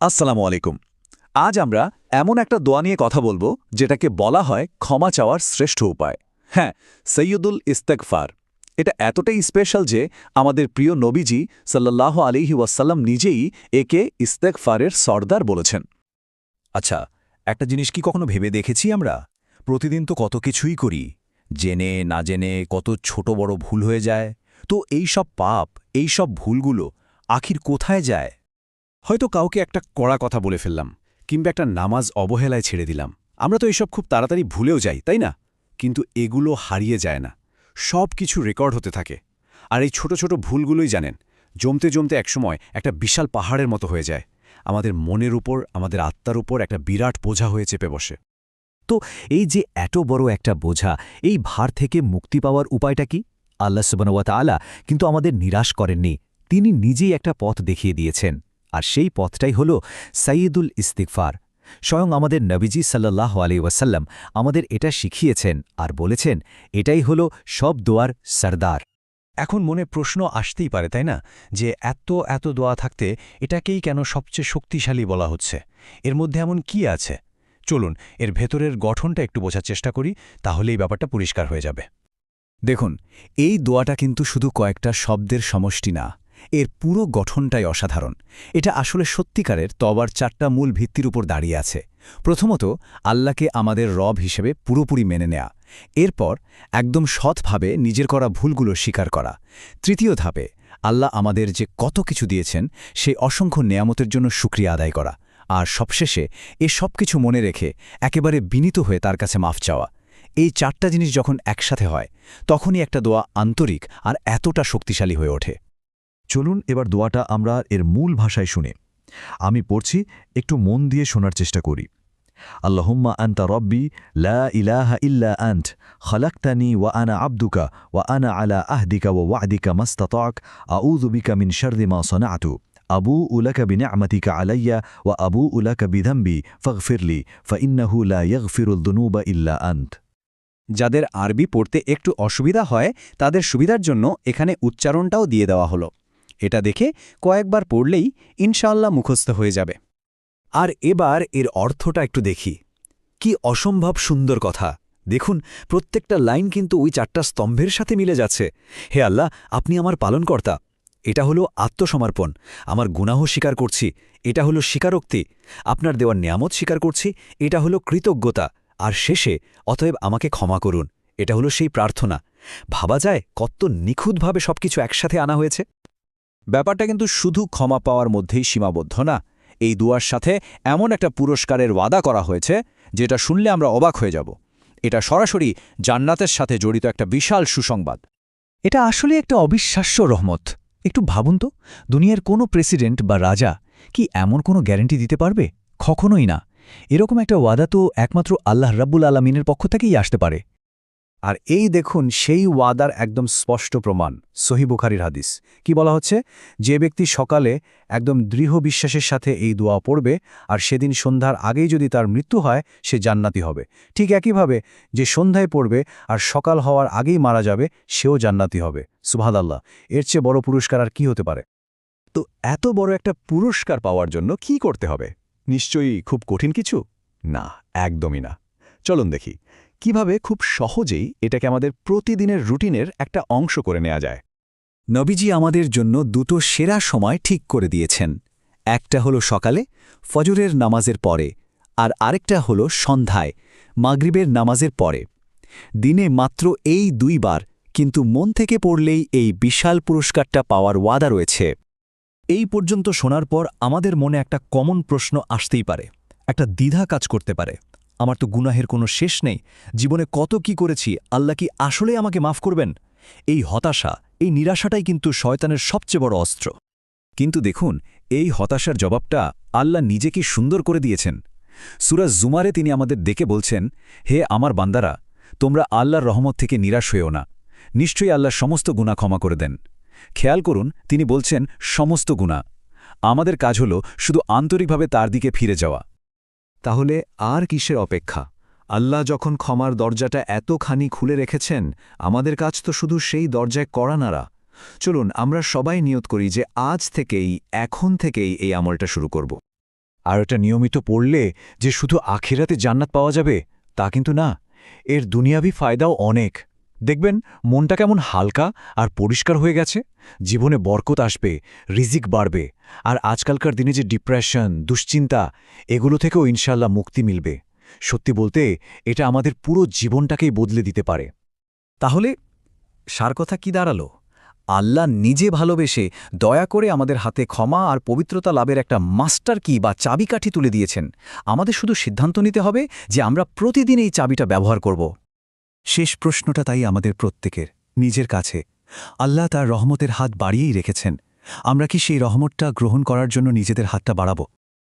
আসসালামু আলাইকুম। আজ আমরা এমন একটা দোয়া নিয়ে কথা বলব, যেটাকে বলা হয় ক্ষমা চাওয়ার শ্রেষ্ঠ উপায়। হ্যাঁ সৈয়দুল ইস্তেকফার এটা এতটাই স্পেশাল যে আমাদের প্রিয় নবীজি সাল্লাহ আলিহি ওয়াসাল্লাম নিজেই একে ইস্তেকফারের সর্দার বলেছেন। আচ্ছা একটা জিনিস কি কখনো ভেবে দেখেছি আমরা? প্রতিদিন তো কত কিছুই করি। জেনে, না জেনে কত ছোট বড় ভুল হয়ে যায়। তো এই সব পাপ, এই সব ভুলগুলো আখির কোথায় যায়? হয়তো কাউকে একটা কড়া কথা বলে ফেললাম, কিংবা একটা নামাজ অবহেলায় ছেড়ে দিলাম। আমরা তো এসব খুব তাড়াতাড়ি ভুলেও যাই, তাই না? কিন্তু এগুলো হারিয়ে যায় না। সব কিছু রেকর্ড হতে থাকে। আর এই ছোট ছোট ভুলগুলোই জানেন, জমতে জমতে একসময় একটা বিশাল পাহাড়ের মতো হয়ে যায়। আমাদের মনের উপর, আমাদের আত্মার উপর একটা বিরাট বোঝা হয়ে চেপে বসে। তো এই যে এত বড় একটা বোঝা, এই ভার থেকে মুক্তি পাওয়ার উপায়টা কি? আল্লাহ সুবানুয়াত আলা কিন্তু আমাদের নিরাশ করেননি। তিনি নিজেই একটা পথ দেখিয়ে দিয়েছেন। আর সেই পথটাই হল সাইয়দুল ইস্তিকফার স্বয়ং আমাদের নবীজি সাল্লাহ আলি ওয়াসাল্লাম আমাদের এটা শিখিয়েছেন আর বলেছেন, এটাই হল সব দোয়ার সর্দার। এখন মনে প্রশ্ন আসতেই পারে, তাই না? যে এত এত দোয়া থাকতে এটাকেই কেন সবচেয়ে শক্তিশালী বলা হচ্ছে? এর মধ্যে এমন কি আছে? চলুন, এর ভেতরের গঠনটা একটু বোঝার চেষ্টা করি তাহলে এই ব্যাপারটা পরিষ্কার হয়ে যাবে। দেখুন, এই দোয়াটা কিন্তু শুধু কয়েকটা শব্দের সমষ্টি না এর পুরো গঠনটাই অসাধারণ। এটা আসলে সত্যিকারের তবার চারটা মূল ভিত্তির উপর দাঁড়িয়ে আছে। প্রথমত, আল্লাহকে আমাদের রব হিসেবে পুরোপুরি মেনে নেয়া। এরপর, একদম সৎভাবে নিজের করা ভুলগুলো স্বীকার করা। তৃতীয় ধাপে, আল্লাহ আমাদের যে কত কিছু দিয়েছেন সেই অসংখ্য নেয়ামতের জন্য সুক্রিয়া আদায় করা। আর সবশেষে, এ সব কিছু মনে রেখে একেবারে বিনীত হয়ে তার কাছে মাফ চাওয়া। এই চারটা জিনিস যখন একসাথে হয়, তখনই একটা দোয়া আন্তরিক আর এতটা শক্তিশালী হয়ে ওঠে। চলুন এবার দোয়াটা আমরা এর মূল ভাষায় শুনে। আমি পড়ছি, একটু মন দিয়ে শোনার চেষ্টা করি। আল্লাহুম্মা আন্তা রব্বি, লা ইলাহা ইল্লা আন্ট খলাক্তানি ওয়া আনা আব্দুকা, ওয়া আনা আলা আহদিকা ওয়া ওয়াদিকা মাস্তাতাক, আউযু বিকা মিন শাররি মা সানাতু। আবু উলাকা বিনিআমাতিকা আলাইয়া ওয়া আবু উলাকা বিদম্বি ফাগফিরলি ফাইন্নাহু লা ইয়াগফিরুল দুনুবা ইল্লা আন্ত। যাদের আরবি পড়তে একটু অসুবিধা হয়, তাদের সুবিধার জন্য এখানে উচ্চারণটাও দিয়ে দেওয়া হলো। এটা দেখে কয়েকবার পড়লেই ইনশাল্লাহ মুখস্থ হয়ে যাবে। আর এবার এর অর্থটা একটু দেখি। কি অসম্ভব সুন্দর কথা। দেখুন, প্রত্যেকটা লাইন কিন্তু ওই চারটা স্তম্ভের সাথে মিলে যাচ্ছে। হে আল্লাহ, আপনি আমার পালনকর্তা। এটা হলো আত্মসমর্পণ। আমার গুনাহ স্বীকার করছি। এটা হলো স্বীকারোক্তি। আপনার দেওয়ার নিয়ামত স্বীকার করছি। এটা হলো কৃতজ্ঞতা। আর শেষে, অতএব আমাকে ক্ষমা করুন। এটা হলো সেই প্রার্থনা। ভাবা যায় কত নিখুঁতভাবে সবকিছু একসাথে আনা হয়েছে। ব্যাপারটা কিন্তু শুধু ক্ষমা পাওয়ার মধ্যেই সীমাবদ্ধ না। এই দুয়ার সাথে এমন একটা পুরস্কারের ওয়াদা করা হয়েছে, যেটা শুনলে আমরা অবাক হয়ে যাব। এটা সরাসরি জান্নাতের সাথে জড়িত একটা বিশাল সুসংবাদ। এটা আসলে একটা অবিশ্বাস্য রহমত। একটু ভাবুন তো, দুনিয়ার কোনো প্রেসিডেন্ট বা রাজা কি এমন কোনো গ্যারেন্টি দিতে পারবে? কখনোই না। এরকম একটা ওয়াদা তো একমাত্র আল্লাহ রাব্বুল আলমিনের পক্ষ থেকেই আসতে পারে। আর এই দেখুন, সেই ওয়াদার একদম স্পষ্ট প্রমাণ, সহি বুখারির হাদিস। কি বলা হচ্ছে? যে ব্যক্তি সকালে একদম দৃঢ় বিশ্বাসের সাথে এই দোয়া পড়বে, আর সেদিন সন্ধ্যার আগেই যদি তার মৃত্যু হয়, সে জান্নাতি হবে। ঠিক একইভাবে যে সন্ধ্যায় পড়বে, আর সকাল হওয়ার আগেই মারা যাবে, সেও জান্নাতি হবে। সুভাদাল্লাহ এর চেয়ে বড় পুরস্কার আর কি হতে পারে? তো এত বড় একটা পুরস্কার পাওয়ার জন্য কি করতে হবে? নিশ্চয়ই খুব কঠিন কিছু? না, একদমই না। চলুন দেখি। কীভাবে খুব সহজেই এটাকে আমাদের প্রতিদিনের রুটিনের একটা অংশ করে নেওয়া যায়। নবীজি আমাদের জন্য দুটো সেরা সময় ঠিক করে দিয়েছেন। একটা হলো সকালে, ফজরের নামাজের পরে, আর আরেকটা হলো সন্ধ্যায়, মাগরিবের নামাজের পরে। দিনে মাত্র এই দুইবার, কিন্তু মন থেকে পড়লেই এই বিশাল পুরস্কারটা পাওয়ার ওয়াদা রয়েছে। এই পর্যন্ত শোনার পর আমাদের মনে একটা কমন প্রশ্ন আসতেই পারে, একটা দ্বিধা কাজ করতে পারে। আমার তো গুনাহের কোনো শেষ নেই। জীবনে কত কি করেছি, আল্লাহ কি আসলে আমাকে মাফ করবেন? এই হতাশা, এই নিরাশাটাই কিন্তু শয়তানের সবচেয়ে বড় অস্ত্র। কিন্তু দেখুন, এই হতাশার জবাবটা আল্লাহ নিজে কি সুন্দর করে দিয়েছেন। সুরাজ জুমারে তিনি আমাদের দেখে বলছেন, হে আমার বান্দারা, তোমরা আল্লাহর রহমত থেকে নিরাশ হয়েও না। নিশ্চয়ই আল্লাহ সমস্ত গুণা ক্ষমা করে দেন। খেয়াল করুন, তিনি বলছেন, সমস্ত গুণা আমাদের কাজ হল শুধু আন্তরিকভাবে তার দিকে ফিরে যাওয়া। তাহলে আর কিসের অপেক্ষা? আল্লাহ যখন ক্ষমার দরজাটা এতখানি খুলে রেখেছেন, আমাদের কাজ তো শুধু সেই দরজায় করা নাড়া। চলুন, আমরা সবাই নিয়ত করি যে আজ থেকেই, এখন থেকেই এই আমলটা শুরু করব। আর এটা নিয়মিত পড়লে যে শুধু আখেরাতে জান্নাত পাওয়া যাবে, তা কিন্তু না। এর দুনিয়াবি ফায়দাও অনেক। দেখবেন, মনটা কেমন হালকা আর পরিষ্কার হয়ে গেছে। জীবনে বরকত আসবে, রিজিক বাড়বে, আর আজকালকার দিনে যে ডিপ্রেশন, দুশ্চিন্তা, এগুলো থেকেও ইনশাল্লাহ মুক্তি মিলবে। সত্যি বলতে, এটা আমাদের পুরো জীবনটাকেই বদলে দিতে পারে। তাহলে, সার কথা কি দাঁড়াল? আল্লাহ নিজে ভালোবেসে দয়া করে আমাদের হাতে ক্ষমা আর পবিত্রতা লাভের একটা মাস্টার কি বা চাবিকাঠি তুলে দিয়েছেন। আমাদের শুধু সিদ্ধান্ত নিতে হবে যে আমরা প্রতিদিন এই চাবিটা ব্যবহার করব। শেষ প্রশ্নটা তাই আমাদের প্রত্যেকের, নিজের কাছে। আল্লাহ তার রহমতের হাত বাড়িয়েই রেখেছেন। আমরা কি সেই রহমতটা গ্রহণ করার জন্য নিজেদের হাতটা বাড়াবো?